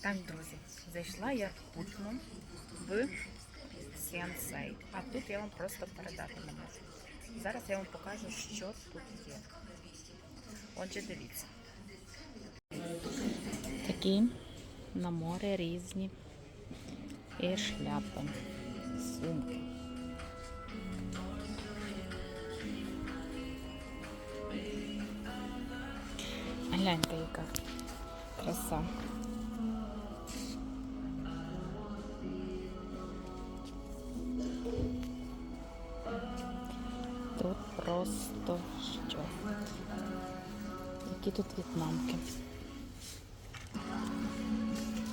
Так, друзі, зайшла я кутно в Сіансей, а тут я вам просто передати не можу. Зараз я вам покажу, що тут є. Отже, дивіться. Такі на море різні і шляпи, сумки. Гляньте, яка краса. 100 що. Які тут в'єтнамки.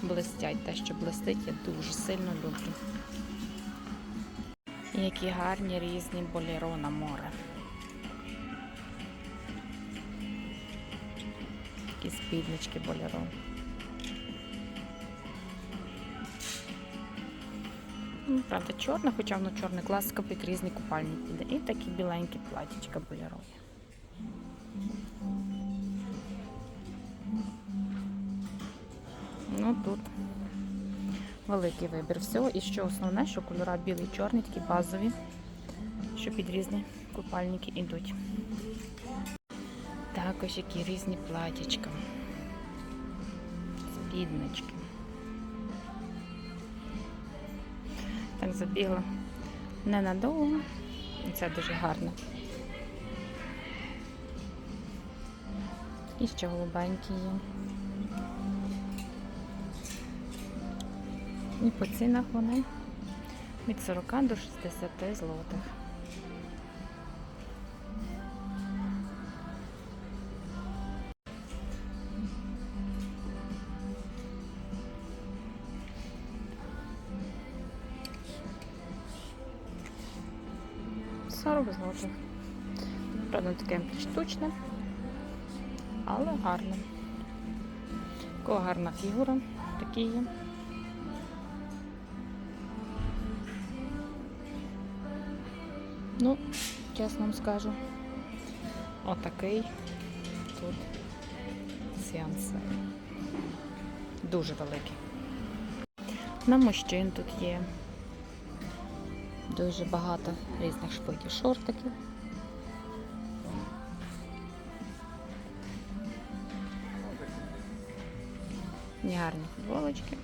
Блистять, те, що блистить, я дуже сильно люблю. Які гарні різні боліро на море. Такі спіднички боліро. Ну, Правда, чорне, хоча воно чорне класика під різні купальні піде. І такі біленькі платічка болярові. Ну тут великий вибір всього. І що основне, що кольора білий, чорний, такі базові, що під різні купальники йдуть. Також які різні платічка, спіднички. Так забігла ненадовго. І це дуже гарно. І ще голубенькі є. І по цінах вони від 40 до 60 злотих. Сорок злотих. Правда, таке штучне, але гарне. Така гарна фігура, такі є. Ну, чесно вам скажу, отакий тут сеанс. Дуже великий. На мужчин тут є дуже багато різних шпитів шортиків. Негарні футболочки.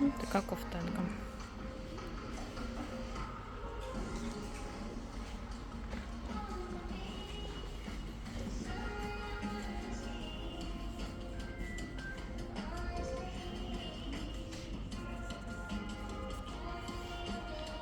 Ну, така ковтинка.